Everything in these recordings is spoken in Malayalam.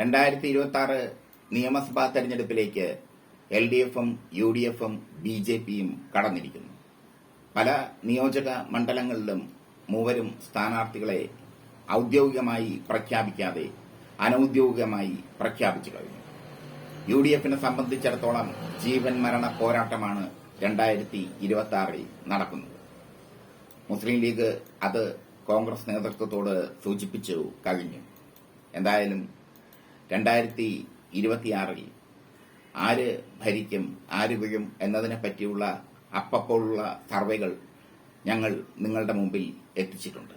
രണ്ടായിരത്തി ഇരുപത്തി ആറ് നിയമസഭാ തെരഞ്ഞെടുപ്പിലേക്ക് എൽ ഡി എഫും യു ഡി എഫും ബി ജെ പിയും കടന്നിരിക്കുന്നു. പല നിയോജക മണ്ഡലങ്ങളിലും മൂവരും സ്ഥാനാർത്ഥികളെ ഔദ്യോഗികമായി പ്രഖ്യാപിക്കാതെ അനൌദ്യോഗികമായി പ്രഖ്യാപിച്ചു കഴിഞ്ഞു. യു ഡി എഫിനെ സംബന്ധിച്ചിടത്തോളം ജീവൻ മരണ പോരാട്ടമാണ് രണ്ടായിരത്തി ഇരുപത്തി ആറിൽ നടക്കുന്നത്. മുസ്ലിം ലീഗ് അത് കോൺഗ്രസ് നേതൃത്വത്തോട് സൂചിപ്പിച്ചു കഴിഞ്ഞു. എന്തായാലും രണ്ടായിരത്തി ഇരുപത്തിയാറിൽ ആര് ഭരിക്കും ആര് വീഴും എന്നതിനെ പറ്റിയുള്ള അപ്പപ്പോഴുള്ള സർവേകൾ ഞങ്ങൾ നിങ്ങളുടെ മുമ്പിൽ എത്തിച്ചിട്ടുണ്ട്.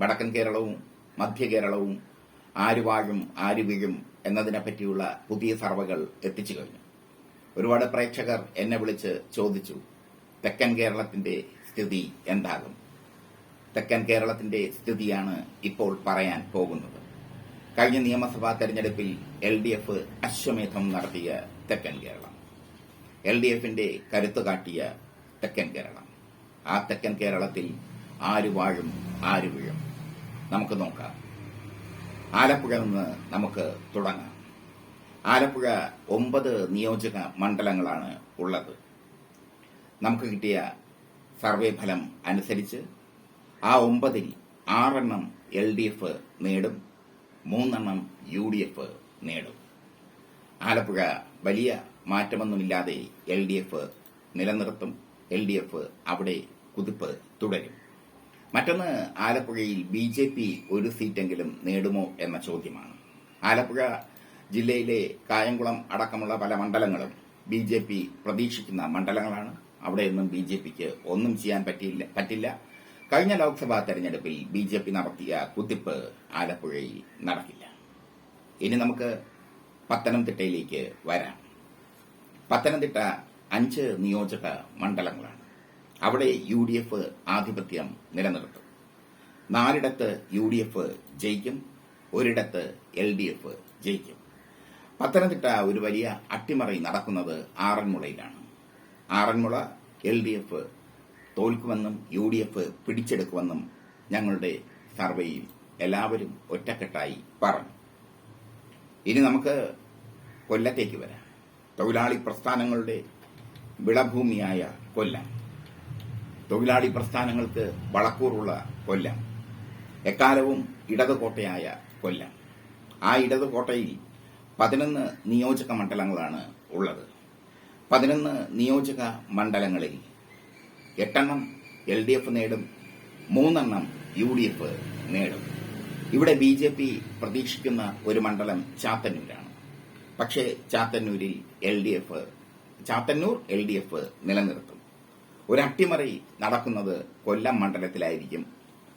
വടക്കൻ കേരളവും മധ്യ കേരളവും ആര് വാഴും ആര് വീഴും എന്നതിനെ പറ്റിയുള്ള പുതിയ സർവേകൾ എത്തിച്ചു കഴിഞ്ഞു. ഒരുപാട് പ്രേക്ഷകർ എന്നെ വിളിച്ച് ചോദിച്ചു തെക്കൻ കേരളത്തിന്റെ സ്ഥിതി എന്താകും? തെക്കൻ കേരളത്തിന്റെ സ്ഥിതിയാണ് ഇപ്പോൾ പറയാൻ പോകുന്നത്. കഴിഞ്ഞ നിയമസഭാ തെരഞ്ഞെടുപ്പിൽ എൽ ഡി എഫ് അശ്വമേധം നടത്തിയ തെക്കൻ കേരളം. എൽ ഡി എഫിന്റെ കരുത്ത് കാട്ടിയ തെക്കൻ കേരളം. ആ തെക്കൻ കേരളത്തിൽ ആര് വാഴും ആര് വീഴും? നമുക്ക് നോക്കാം. ആലപ്പുഴ നിന്ന് നമുക്ക് തുടങ്ങാം. ആലപ്പുഴ ഒമ്പത് നിയോജക മണ്ഡലങ്ങളാണ് ഉള്ളത്. നമുക്ക് കിട്ടിയ സർവേ ഫലം അനുസരിച്ച് ആ ഒമ്പതിൽ ആറെണ്ണം എൽ ഡി എഫ് നേടും. മൂന്നെണ്ണം യു ഡി എഫ് നേടും. ആലപ്പുഴ വലിയ മാറ്റമൊന്നുമില്ലാതെ എൽ ഡി എഫ് നിലനിർത്തും. എൽ ഡി എഫ് അവിടെ കുതിപ്പ് തുടരും. മറ്റൊന്ന് ആലപ്പുഴയിൽ ബി ജെ പി ഒരു സീറ്റെങ്കിലും നേടുമോ എന്ന ചോദ്യമാണ്. ആലപ്പുഴ ജില്ലയിലെ കായംകുളം അടക്കമുള്ള പല മണ്ഡലങ്ങളും ബി ജെ പി പ്രതീക്ഷിക്കുന്ന മണ്ഡലങ്ങളാണ്. അവിടെയൊന്നും ബി ജെ പിക്ക് ഒന്നും ചെയ്യാൻ പറ്റിയില്ല പറ്റില്ല. കഴിഞ്ഞ ലോക്സഭാ തെരഞ്ഞെടുപ്പിൽ ബി ജെ പി നടത്തിയ കുതിപ്പ് ആലപ്പുഴയിൽ നടക്കില്ല. ഇനി നമുക്ക് പത്തനംതിട്ടയിലേക്ക് വരാം. പത്തനംതിട്ട അഞ്ച് നിയോജക മണ്ഡലങ്ങളാണ്. അവിടെ യു ഡി എഫ് ആധിപത്യം നിലനിർത്തും. നാലിടത്ത് യു ഡി എഫ് ജയിക്കും ഒരിടത്ത് എൽ ഡി എഫ് ജയിക്കും. പത്തനംതിട്ട ഒരു വലിയ അട്ടിമറി നടക്കുന്നത് ആറന്മുളയിലാണ്. ആറന്മുള എൽ ഡി എഫ് തോൽക്കുമെന്നും യു ഡി എഫ് പിടിച്ചെടുക്കുമെന്നും ഞങ്ങളുടെ സർവേയിൽ എല്ലാവരും ഒറ്റക്കെട്ടായി പറഞ്ഞു. ഇനി നമുക്ക് കൊല്ലത്തേക്ക് വരാം. തൊഴിലാളി പ്രസ്ഥാനങ്ങളുടെ വിളഭൂമിയായ കൊല്ലം. തൊഴിലാളി പ്രസ്ഥാനങ്ങൾക്ക് വളക്കൂറുള്ള കൊല്ലം. എക്കാലവും ഇടതുകോട്ടയായ കൊല്ലം. ആ ഇടതുകോട്ടയിൽ പതിനൊന്ന് നിയോജക മണ്ഡലങ്ങളാണ് ഉള്ളത്. പതിനൊന്ന് നിയോജക മണ്ഡലങ്ങളിൽ എട്ടെണ്ണം എൽ ഡി എഫ് നേടും മൂന്നെണ്ണം യു ഡി എഫ് നേടും. ഇവിടെ ബി ജെ പി പ്രതീക്ഷിക്കുന്ന ഒരു മണ്ഡലം ചാത്തന്നൂരാണ്. പക്ഷേ ചാത്തന്നൂരിൽ L D F Chathannoor L D F നിലനിർത്തും. ഒരു അട്ടിമറി നടക്കുന്നത് കൊല്ലം മണ്ഡലത്തിലായിരിക്കും.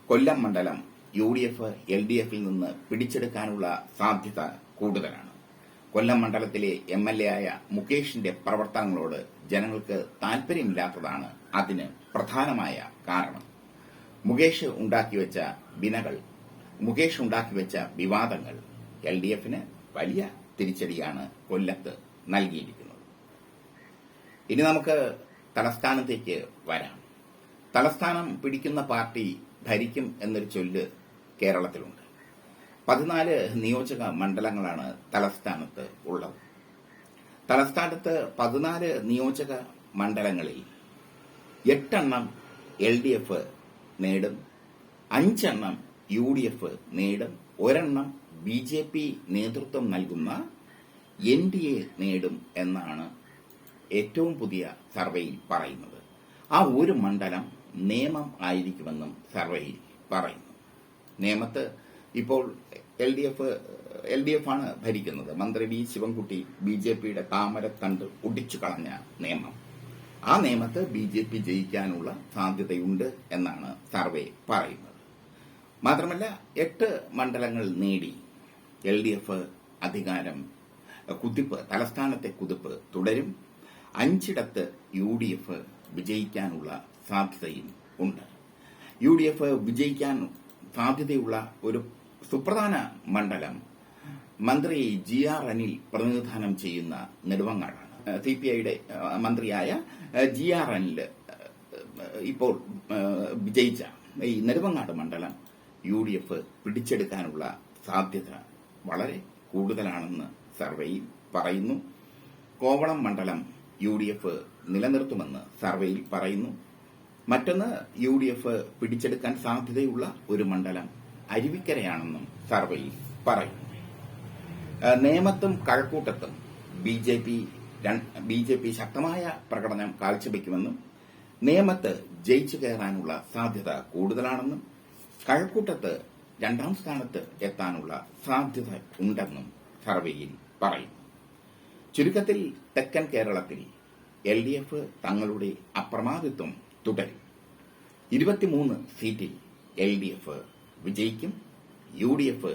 കൊല്ലം മണ്ഡലം U D F L D എഫിൽ നിന്ന് പിടിച്ചെടുക്കാനുള്ള സാധ്യത കൂടുതലാണ്. കൊല്ലം മണ്ഡലത്തിലെ എം എൽ എ ആയ മുകേഷിന്റെ പ്രവർത്തനങ്ങളോട് ജനങ്ങൾക്ക് താൽപര്യമില്ലാത്തതാണ് അതിന് പ്രധാനമായ കാരണം. മുകേഷ് ഉണ്ടാക്കിവെച്ച ബിനകൾ മുകേഷ് ഉണ്ടാക്കിവെച്ച വിവാദങ്ങൾ എൽ ഡി എഫിന് വലിയ തിരിച്ചടിയാണ് കൊല്ലത്ത് നൽകിയിരിക്കുന്നത്. ഇനി നമുക്ക് തലസ്ഥാനത്തേക്ക് വരാം. തലസ്ഥാനം പിടിക്കുന്ന പാർട്ടി ഭരിക്കും എന്നൊരു ചൊല്ല് കേരളത്തിലുണ്ട്. പതിനാല് നിയോജക മണ്ഡലങ്ങളാണ് തലസ്ഥാനത്ത് ഉള്ളത്. തലസ്ഥാനത്ത് പതിനാല് നിയോജക മണ്ഡലങ്ങളിൽ എട്ടെണ്ണം എൽ ഡി എഫ് നേടും അഞ്ചെണ്ണം യു ഡി എഫ് നേടും ഒരെണ്ണം ബി ജെ പി നേതൃത്വം നൽകുന്ന എൻ ഡി എ നേടും എന്നാണ് ഏറ്റവും പുതിയ സർവേയിൽ പറയുന്നത്. ആ ഒരു മണ്ഡലം നിയമം ആയിരിക്കുമെന്നും സർവേയിൽ പറയുന്നു. നിയമത്ത് ഇപ്പോൾ L D F L D F ആണ് ഭരിക്കുന്നത്. മന്ത്രി വി ശിവൻകുട്ടി ബി ജെ പിയുടെ താമരത്തണ്ട് ഒടിച്ചു കളഞ്ഞ നിയമം. ആ നിയമത്തെ ബി ജെ പി ജയിക്കാനുള്ള സാധ്യതയുണ്ട് എന്നാണ് സർവേ പറയുന്നത്. മാത്രമല്ല എട്ട് മണ്ഡലങ്ങൾ നേടി എൽ ഡി എഫ് അധികാരം കുതിപ്പ് തലസ്ഥാനത്തെ കുതിപ്പ് തുടരും. അഞ്ചിടത്ത് യു ഡി എഫ് വിജയിക്കാനുള്ള സാധ്യതയും ഉണ്ട്. യു ഡി എഫ് വിജയിക്കാൻ സാധ്യതയുള്ള ഒരു സുപ്രധാന മണ്ഡലം മന്ത്രി ജി ആർ അനിൽ പ്രതിനിധാനം ചെയ്യുന്ന നെടുവങ്ങാടാണ്. സി പി ഐയുടെ മന്ത്രിയായ ജി ആർ അനിൽ ഇപ്പോൾ വിജയിച്ച ഈ നെടുവങ്ങാട് മണ്ഡലം യു ഡി എഫ് പിടിച്ചെടുക്കാനുള്ള സാധ്യത വളരെ കൂടുതലാണെന്ന് സർവേയിൽ പറയുന്നു. കോവളം മണ്ഡലം യു ഡി എഫ് നിലനിർത്തുമെന്ന് സർവേയിൽ പറയുന്നു. മറ്റൊന്ന് യു ഡി എഫ് പിടിച്ചെടുക്കാൻ സാധ്യതയുള്ള ഒരു മണ്ഡലം അരുവിക്കരയാണെന്നും സർവേയിൽ പറയുന്നു. നേമത്തും കഴക്കൂട്ടത്തും B J P B J P ശക്തമായ പ്രകടനം കാഴ്ചവെക്കുമെന്നും നേമത്ത് ജയിച്ചു കയറാനുള്ള സാധ്യത കൂടുതലാണെന്നും കഴക്കൂട്ടത്ത് രണ്ടാം സ്ഥാനത്ത് എത്താനുള്ള സാധ്യത ഉണ്ടെന്നും സർവേയിൽ പറയുന്നു. ചുരുക്കത്തിൽ തെക്കൻ കേരളത്തിൽ എൽ ഡി എഫ് തങ്ങളുടെ അപ്രമാദിത്വം തുടരും. ഇരുപത്തിമൂന്ന് സീറ്റിൽ എൽ ഡി എഫ് വിജയിക്കും. യു ഡി എഫ്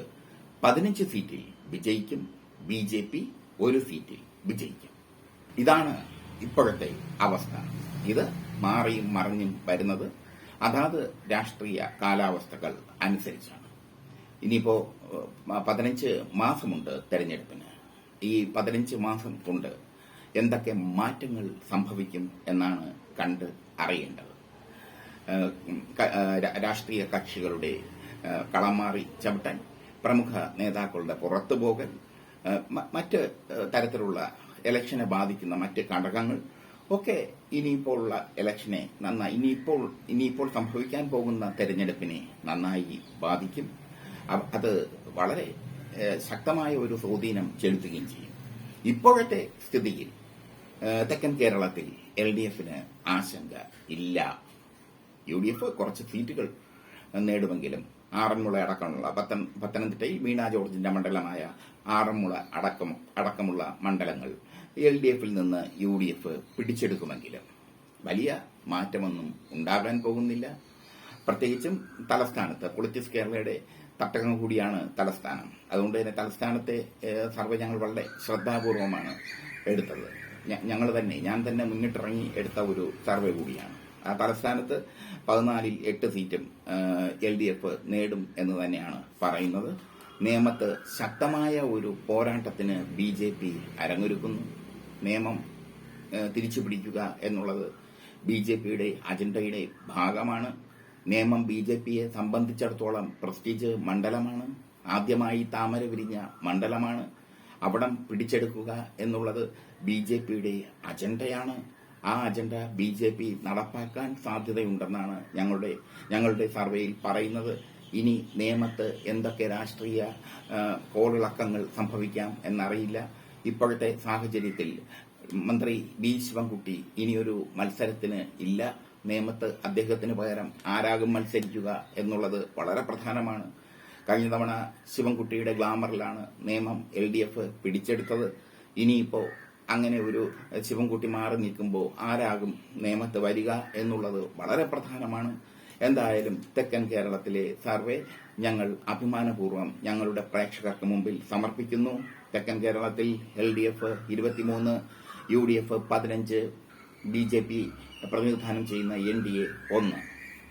പതിനഞ്ച് സീറ്റിൽ വിജയിക്കും. ബി ജെ പി ഒരു സീറ്റിൽ വിജയിക്കും. ഇതാണ് ഇപ്പോഴത്തെ അവസ്ഥ. ഇത് മാറിയും മറിഞ്ഞും വരുന്നത് അതാത് രാഷ്ട്രീയ കാലാവസ്ഥകൾ അനുസരിച്ചാണ്. ഇനിയിപ്പോ പതിനഞ്ച് മാസമുണ്ട് തെരഞ്ഞെടുപ്പിന്. ഈ പതിനഞ്ച് മാസം കൊണ്ട് എന്തൊക്കെ മാറ്റങ്ങൾ സംഭവിക്കും എന്നാണ് കണ്ട് അറിയേണ്ടത്. രാഷ്ട്രീയ കക്ഷികളുടെ ഏഹ്, ചവിട്ടൻ പ്രമുഖ നേതാക്കളുടെ പുറത്തുപോകൽ മറ്റ് തരത്തിലുള്ള ഇലക്ഷനെ ബാധിക്കുന്ന മറ്റ് ഘടകങ്ങൾ ഒക്കെ ഇനിയിപ്പോൾ ഉള്ള ഇലക്ഷനെ നന്നായി ഇനിയിപ്പോൾ ഇനിയിപ്പോൾ സംഭവിക്കാൻ പോകുന്ന തെരഞ്ഞെടുപ്പിനെ നന്നായി ബാധിക്കും. അത് വളരെ ശക്തമായ ഒരു സ്വാധീനം ചെലുത്തുകയും ചെയ്യും. ഇപ്പോഴത്തെ സ്ഥിതിയിൽ തെക്കൻ കേരളത്തിൽ എൽ ഡി എഫിന് ആശങ്ക ഇല്ല. യു ഡി എഫ് കുറച്ച് സീറ്റുകൾ നേടുമെങ്കിലും ആറന്മുള അടക്കമുള്ള പത്തൻ പത്തനംതിട്ടയിൽ വീണ ജോർജിന്റെ മണ്ഡലമായ ആറന്മുള അടക്കം അടക്കമുള്ള മണ്ഡലങ്ങൾ എൽ ഡി എഫിൽ നിന്ന് യു ഡി എഫ് പിടിച്ചെടുക്കുമെങ്കിലും വലിയ മാറ്റമൊന്നും ഉണ്ടാകാൻ പോകുന്നില്ല. പ്രത്യേകിച്ചും തലസ്ഥാനത്ത് പൊളിറ്റിക്സ് കേരളയുടെ തട്ടകം കൂടിയാണ് തലസ്ഥാനം. അതുകൊണ്ട് തന്നെ തലസ്ഥാനത്തെ സർവ സർവേ ഞങ്ങൾ വളരെ ശ്രദ്ധാപൂർവമാണ് എടുത്തത്. ഞങ്ങൾ തന്നെ ഞാൻ തന്നെ മുന്നിട്ടിറങ്ങി എടുത്ത ഒരു സർവേ കൂടിയാണ്. തലസ്ഥാനത്ത് പതിനാലിൽ എട്ട് സീറ്റും എൽ ഡി എഫ് നേടും എന്ന് തന്നെയാണ് പറയുന്നത്. നിയമത്ത് ശക്തമായ ഒരു പോരാട്ടത്തിന് ബി ജെ പി അരങ്ങൊരുക്കുന്നു. നിയമം തിരിച്ചു പിടിക്കുക എന്നുള്ളത് ബി ജെ പിയുടെ അജണ്ടയുടെ ഭാഗമാണ്. നിയമം ബി ജെ പിയെ സംബന്ധിച്ചിടത്തോളം പ്രസ്റ്റീജ് മണ്ഡലമാണ്. ആദ്യമായി താമര വിരിഞ്ഞ മണ്ഡലമാണ്. അവിടം പിടിച്ചെടുക്കുക എന്നുള്ളത് ബി ജെ പിയുടെ അജണ്ടയാണ്. ആ അജണ്ട ബി ജെ പി നടപ്പാക്കാൻ സാധ്യതയുണ്ടെന്നാണ് ഞങ്ങളുടെ ഞങ്ങളുടെ സർവേയിൽ പറയുന്നത്. ഇനി നിയമത്ത് എന്തൊക്കെ രാഷ്ട്രീയ കോളിളക്കങ്ങൾ സംഭവിക്കാം എന്നറിയില്ല. ഇപ്പോഴത്തെ സാഹചര്യത്തിൽ മന്ത്രി ബി ശിവൻകുട്ടി ഇനിയൊരു മത്സരത്തിന് ഇല്ല. നിയമത്ത് അദ്ദേഹത്തിന് പകരം ആരാകും മത്സരിക്കുക എന്നുള്ളത് വളരെ പ്രധാനമാണ്. കഴിഞ്ഞ തവണ ശിവൻകുട്ടിയുടെ ഗ്ലാമറിലാണ് നിയമം എൽ ഡി എഫ് പിടിച്ചെടുത്തത്. ഇനിയിപ്പോ അങ്ങനെ ഒരു ശിവൻകുട്ടി മാറി നിൽക്കുമ്പോൾ ആരാകും നിയമത്ത് വരിക എന്നുള്ളത് വളരെ പ്രധാനമാണ്. എന്തായാലും തെക്കൻ കേരളത്തിലെ സർവേ ഞങ്ങൾ അഭിമാനപൂർവം ഞങ്ങളുടെ പ്രേക്ഷകർക്ക് മുമ്പിൽ സമർപ്പിക്കുന്നു. തെക്കൻ കേരളത്തിൽ എൽ ഡി എഫ് ഇരുപത്തിമൂന്ന് യു ഡി എഫ് പതിനഞ്ച് ബി ജെ പി പ്രതിനിധാനം ചെയ്യുന്ന എൻ ഡി എ ഒന്ന്.